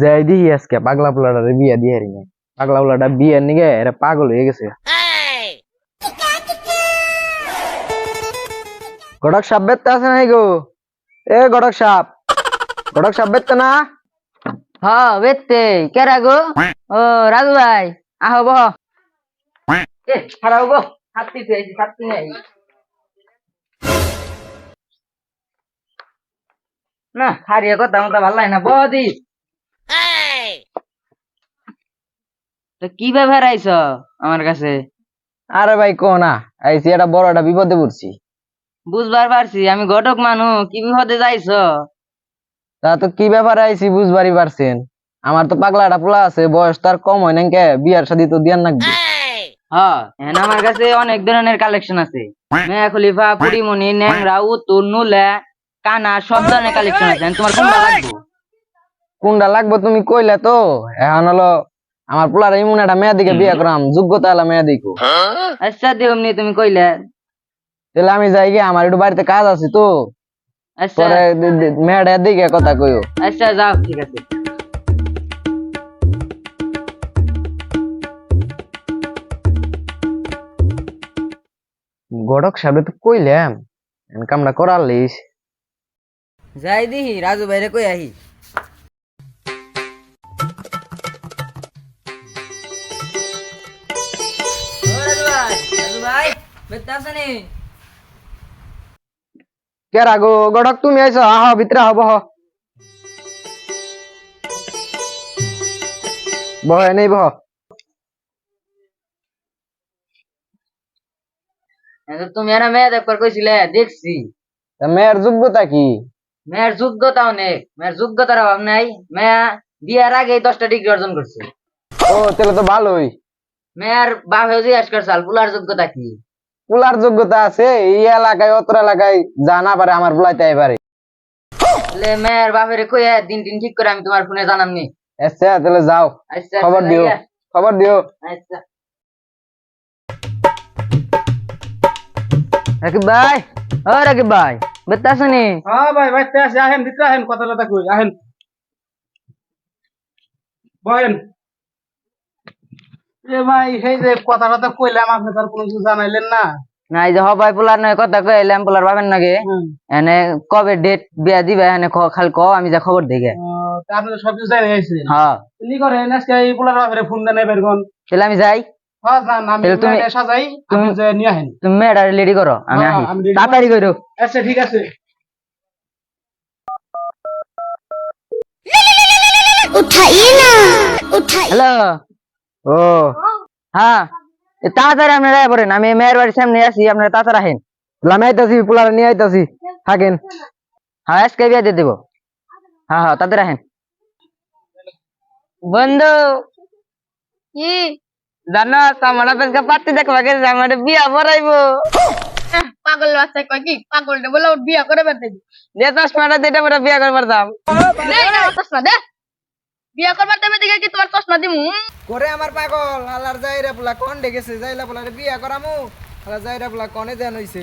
যাই দিহি আজকে পাগলা পোলাটারে বিয়া দিয়ে হারি নাই। পাগলা পোলাটা বিয়ার নিগে এরা পাগল হয়ে গেছে। গড়ক সাপ বেত্তে আছে নাই গো? এ গড়ক সাপ গড়ক সাপ বেত্তে না? হ বেতে কেরা গো? ও রাজু ভাই আহ বহ। এ খারাপ গো হাতি পেয়েছি হাতি নাই। না খারিয়া কথা মতো ভালো লাগে না। বদি তো কি ব্যাপার আইছ আমার কাছে? আরে ভাই কো না। একটা বড় একটা বিপদে পড়ছি। বুঝবার পারছি আমি ঘটক মানু কি বিপদে যাইছ? তা তো কি ব্যাপারে আইসি বুঝবারই পারছেন। আমার তো পাগলা একটা পোলা আছে বয়স তার কম হয় না কে? বিয়ার শাদি তো দিয়ার নাকবি হ্যাঁ আমার কাছে অনেক ধরনের কালেকশন আছে। মেয়া খলিফা পুরিমণি ন্যাংরা উতুর নুলে কানা সব ধরনের কালেকশন আছে। তোমার কোনটা লাগবে? কোনটা লাগবে তুমি কইলে তো? এখন হলো আমার পোলার এমন একটা মেয়ে দিকে বিয়ে করাম যোগ্যতা হলো মেয়ে দিকো আচ্ছা দিও এমনি তুমি কইলে। তাহলে আমি যাই গিয়ে আমার একটু বাড়িতে কাজ আছে তো। আচ্ছা। দে- দিকে কথা কইও। আচ্ছা যাও ঠিক আছে। গড়ক সাহেব তো কইলাম কামটা করার লিস যাই দিহি রাজু ভাইরে কই আহি? ভাই নি? কে রাগো? গড়ক তুমি আইছো আহ ভিতরে হব বহ। নেই বহ। তুমি এরা মেয়ে দেখবার কইছিলে দেখছি। তা মেয়ের যোগ্যতা কি? মেয়ের যোগ্যতা অনেক মেয়ের যোগ্যতার অভাব নাই। মেয়া বিয়ার আগেই দশটা ডিগ্রি অর্জন করছে ও তাহলে তো ভালোই। মেয়ের বাপ হয়ে জিজ্ঞাসা করছে আলপুলার যোগ্যতা কি? পোলার যোগ্যতা আছে এই এলাকায় অত এলাকায় যা না পারে আমার পোলাইতে পারে। তাহলে মেয়ের বাপের কই দিন দিন ঠিক করে আমি তোমার ফোনে জানাম নি। আচ্ছা তাহলে যাও। আচ্ছা খবর দিও। খবর দিও। আচ্ছা। রাকিব ভাই ও রাকিব ভাই বেতা শুনি হ্যাঁ ভাই ভাই তে আসে আহেন ভিতরে আহেন কথা কথা কই? আহেন। বহেন এ ভাই সেই যে কথা কথা কইলাম আপনি তার কোনো কিছু জানাইলেন না। না এই যে হবাই পোলার নয় কথা কইলাম পোলার পাবেন নাকি এনে কবে ডেট বিয়া দিবে এনে খালি ক আমি যা খবর দিকে আপনি তো সব কিছু হ্যাঁ। কি করেন আজকে এই পোলার বাপরে ফোন দেন এবার কোন তাহলে আমি যাই। হ্যাঁ যান আমি তুমি- সাজাই তুমি তুমি- যে নিয়ে আহেন তুমি মেয়েটা রেডি করো আমি হ্যাঁ, তাড়াতাড়ি করো আচ্ছা ঠিক আছে। হ্যালো। ও। হ্যাঁ তাড়াতাড়ি আপনারা পড়েন আমি মেয়ের বাড়ির সামনে আছি আপনারা তাড়াতাড়ি আহেন আমি আইতাছি পোলার নিয়ে আইতাছি থাকেন। হ্যাঁ আজকে বিয়া দিয়ে দেবো। হ্যাঁ হ্যাঁ তাড়াতাড়ি আহেন বন্ধু কি? জানো আমার আজকে পাত্তি দেখবা গেছে আমার বিয়া পড়াইবো। পাগল বাচ্চা কয় কি? পাগলটা বলে ওর বিয়া করে বেড়াতে যে চশমাটা আমরা বিয়া করে পারতাম দে চশমা দে। বিয়া করবার দেবে দিকে কি তোমার চশমা দিমু? করে আমার পাগল আলার যাইরা পোলা কোন ডেকেছে? যাইলা পোলারে বিয়া করামু? আলার যাইরা পোলা কোনে দেন হইছে?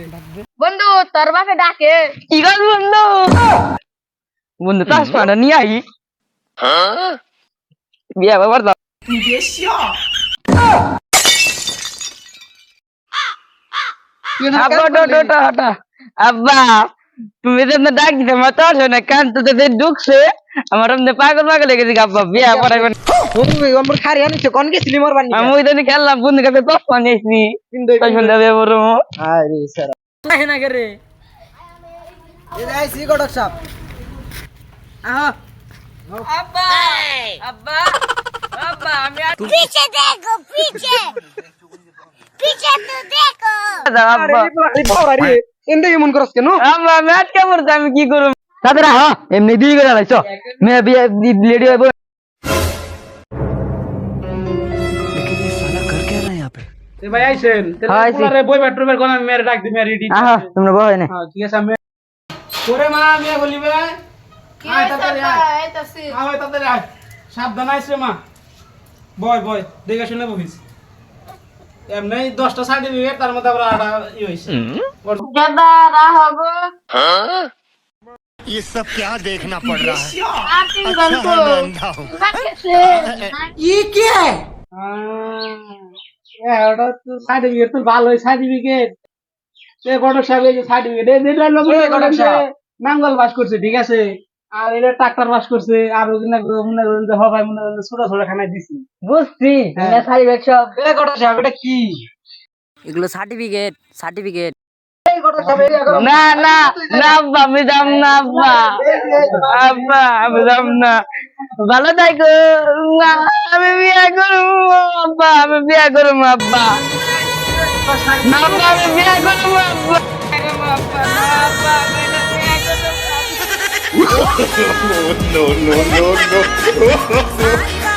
বন্ধু তোর বাপে ডাকে। কি গল বন্ধু? বন্ধু চশমাটা নিয়ে আই। বিয়া করে পারতাম আব্বা তুমি তো ডাক দিতে মতো আসো না কান তো ঢুকছে আমার পাগল পাগল হয়ে গেছি গাব্বা বিয়া পড়াইবেন তুই আমার খারি আনিছ কোন গেছিলি মোর বানি আমি ওই দিন খেললাম বন্ধু কাছে তো পানিছি কিন্তু পাগল দেবে বড় আরে সারা। নাই না করে এ যাই সি গডক সাপ। আহ। আব্বা আব্বা আব্বা আমি পিছে দেখো পিছে। পিছে তো দেখো। আরে বাবা রে। ইন্দে এমন করছ কেন? আমরা ম্যাচ কেমন আমি কি করব? তাদের হ্যাঁ এমনি দিয়ে করে আলাইছ মেয়ে বিয়ে লেডি হইব ভাই আইছেন। হ্যাঁ, আইছি। পোলারে বই কোন মেরে ডাক দি মেরে রেডি আহা তোমরা বহে না হ্যাঁ ঠিক আছে আমি ওরে মা মিয়া বলিবে আয় তাড়াতাড়ি আয়। আয় তাড়াতাড়ি আয়। সাবধান আইস রে মা। বয় বয় দেখে শুনে বহিস এমনি দশটা সার্টিফিকেট তার মধ্যে আবার আটা ই হয়েছে দাদা রাহব ये सब क्या देखना पड़ रहा है আপনি अच्छा গল্প है मैं अंधा हूँ হ্যাঁ ওটা তো সার্টিফিকেট তো ভালোই সার্টিফিকেট এ গডক সাহেব এই যে সার্টিফিকেট এই যেটা লোক ঘটক সাহেব। নাঙ্গল বাস করছে ঠিক আছে আর এটা ট্রাক্টর বাস করছে আর ওখানে মনে করেন যে হবাই মনে করেন যে ছোট ছোট খানায় দিছি বুঝছি হ্যাঁ। সার্টিফিকেট সব এ ঘটক সাহেব এটা কি এগুলো সার্টিফিকেট সার্টিফিকেট না না না আব্বা আমি যাম না আব্বা। আব্বা আমি যাম না। ভালো থাকো না আমি বিয়ে করব আব্বা আমি বিয়ে করব আব্বা। না আব্বা আমি বিয়ে করব আব্বা। No, no, no, no.